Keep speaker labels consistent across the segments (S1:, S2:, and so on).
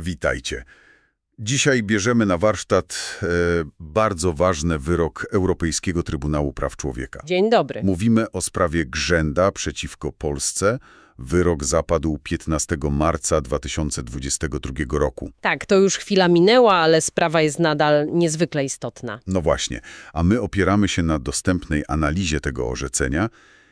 S1: Witajcie. Dzisiaj bierzemy na warsztat e, bardzo ważny wyrok Europejskiego Trybunału Praw Człowieka.
S2: Dzień dobry.
S1: Mówimy o sprawie Grzęda przeciwko Polsce. Wyrok zapadł 15 marca 2022 roku.
S2: Tak, to już chwila minęła, ale sprawa jest nadal niezwykle istotna.
S1: No właśnie, a my opieramy się na dostępnej analizie tego orzeczenia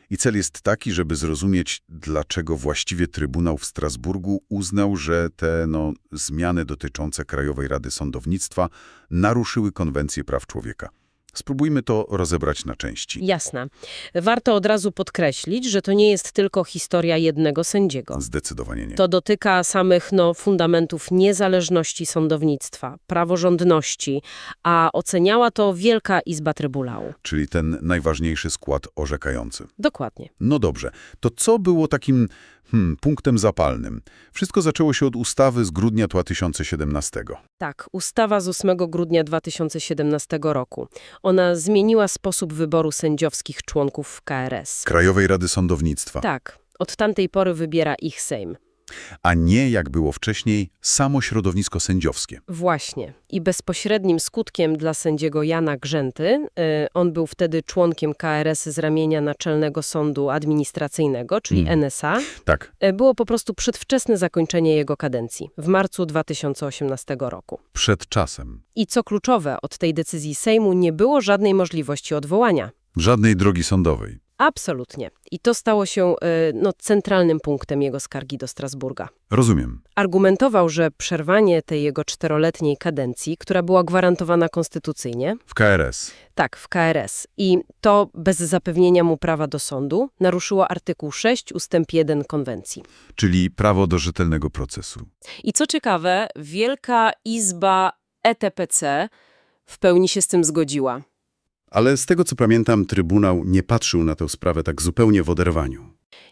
S1: i cel jest taki, żeby zrozumieć, dlaczego właściwie Trybunał w Strasburgu uznał, że te no, zmiany dotyczące Krajowej Rady Sądownictwa naruszyły Konwencję Praw Człowieka. Spróbujmy to rozebrać na części.
S2: Jasne. Warto od razu podkreślić, że to nie jest tylko historia jednego sędziego.
S1: Zdecydowanie nie.
S2: To dotyka samych no, fundamentów niezależności sądownictwa, praworządności, a oceniała to Wielka Izba Trybunału.
S1: Czyli ten najważniejszy skład orzekający.
S2: Dokładnie.
S1: No dobrze, to co było takim hmm, punktem zapalnym? Wszystko zaczęło się od ustawy z grudnia 2017.
S2: Tak, ustawa z 8 grudnia 2017 roku. Ona zmieniła sposób wyboru sędziowskich członków KRS.
S1: Krajowej Rady Sądownictwa.
S2: Tak, od tamtej pory wybiera ich Sejm.
S1: A nie, jak było wcześniej, samo środowisko sędziowskie.
S2: Właśnie. I bezpośrednim skutkiem dla sędziego Jana Grzęty, y, on był wtedy członkiem KRS z ramienia Naczelnego Sądu Administracyjnego, czyli
S1: Mm.
S2: NSA,
S1: Tak,
S2: y, było po prostu przedwczesne zakończenie jego kadencji w marcu 2018 roku.
S1: przed czasem.
S2: I co kluczowe, od tej decyzji Sejmu nie było żadnej możliwości odwołania.
S1: Żadnej drogi sądowej.
S2: Absolutnie. I to stało się y, no, centralnym punktem jego skargi do Strasburga.
S1: Rozumiem.
S2: Argumentował, że przerwanie tej jego czteroletniej kadencji, która była gwarantowana konstytucyjnie,
S1: W KRS.
S2: tak, w KRS, i to bez zapewnienia mu prawa do sądu, naruszyło artykuł 6 ustęp 1 konwencji.
S1: Czyli prawo do rzetelnego procesu.
S2: I co ciekawe, Wielka Izba ETPC w pełni się z tym zgodziła.
S3: Ale z tego co pamiętam, Trybunał nie patrzył na tę sprawę tak zupełnie w oderwaniu.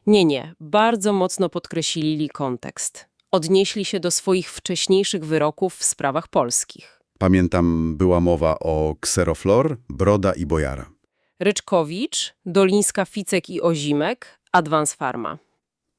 S2: Nie, nie, bardzo mocno podkreślili kontekst. Odnieśli się do swoich wcześniejszych wyroków w sprawach polskich.
S3: Pamiętam, była mowa o Kseroflor, Broda i Bojara.
S2: Ryczkowicz, Dolińska, Ficek i Ozimek, Advance Pharma.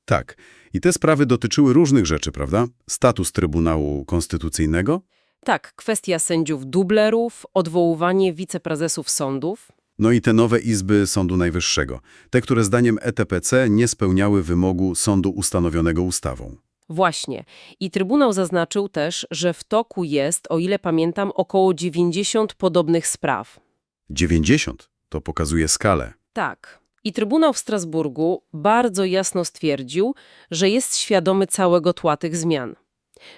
S3: Tak, i te sprawy dotyczyły różnych rzeczy, prawda? Status Trybunału Konstytucyjnego,
S2: Tak, kwestia sędziów dublerów, odwoływanie wiceprezesów sądów.
S3: no i te nowe izby Sądu Najwyższego, te, które zdaniem ETPC nie spełniały wymogu sądu ustanowionego ustawą.
S2: Właśnie. I Trybunał zaznaczył też, że w toku jest, o ile pamiętam, około 90 podobnych spraw.
S3: 90 to pokazuje skalę.
S2: Tak. I Trybunał w Strasburgu bardzo jasno stwierdził, że jest świadomy całego tła tych zmian.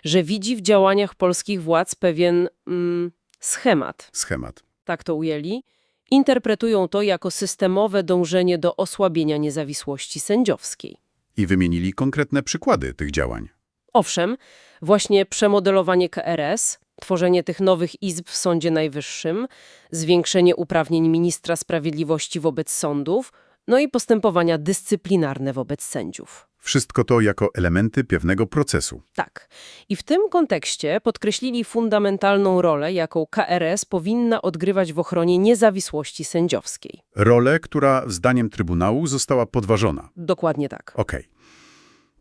S2: Że widzi w działaniach polskich władz pewien mm, schemat.
S3: Schemat.
S2: tak to ujęli, interpretują to jako systemowe dążenie do osłabienia niezawisłości sędziowskiej.
S3: I wymienili konkretne przykłady tych działań.
S2: Owszem, właśnie przemodelowanie KRS, tworzenie tych nowych izb w Sądzie Najwyższym, zwiększenie uprawnień ministra sprawiedliwości wobec sądów, no i postępowania dyscyplinarne wobec sędziów.
S1: Wszystko to jako elementy pewnego procesu.
S2: Tak. I w tym kontekście podkreślili fundamentalną rolę, jaką KRS powinna odgrywać w ochronie niezawisłości sędziowskiej.
S1: Rolę, która zdaniem Trybunału została podważona.
S2: Dokładnie tak.
S1: Okej.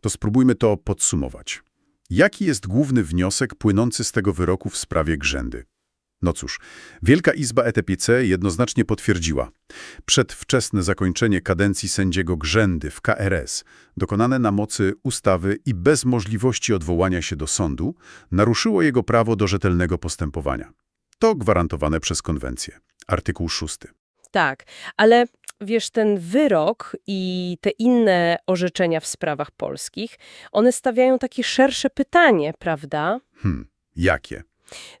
S1: To spróbujmy to podsumować. Jaki jest główny wniosek płynący z tego wyroku w sprawie Grzędy? No cóż, Wielka Izba ETPC jednoznacznie potwierdziła. Przedwczesne zakończenie kadencji sędziego Grzędy w KRS, dokonane na mocy ustawy i bez możliwości odwołania się do sądu, naruszyło jego prawo do rzetelnego postępowania. To gwarantowane przez konwencję. Artykuł 6.
S2: Tak, ale wiesz, ten wyrok i te inne orzeczenia w sprawach polskich, one stawiają takie szersze pytanie, prawda?
S1: Hmm, jakie?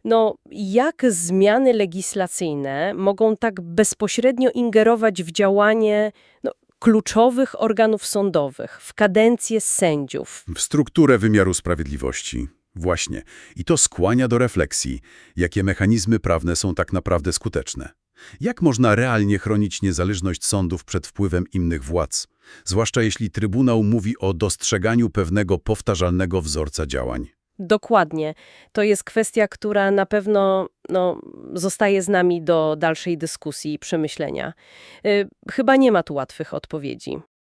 S2: No, jak zmiany legislacyjne mogą tak bezpośrednio ingerować w działanie no, kluczowych organów sądowych, w kadencję sędziów?
S1: w strukturę wymiaru sprawiedliwości. Właśnie. I to skłania do refleksji, jakie mechanizmy prawne są tak naprawdę skuteczne. Jak można realnie chronić niezależność sądów przed wpływem innych władz? Zwłaszcza jeśli Trybunał mówi o dostrzeganiu pewnego powtarzalnego wzorca działań.
S2: Dokładnie. To jest kwestia, która na pewno no, zostaje z nami do dalszej dyskusji i przemyślenia. Y, chyba nie ma tu łatwych odpowiedzi.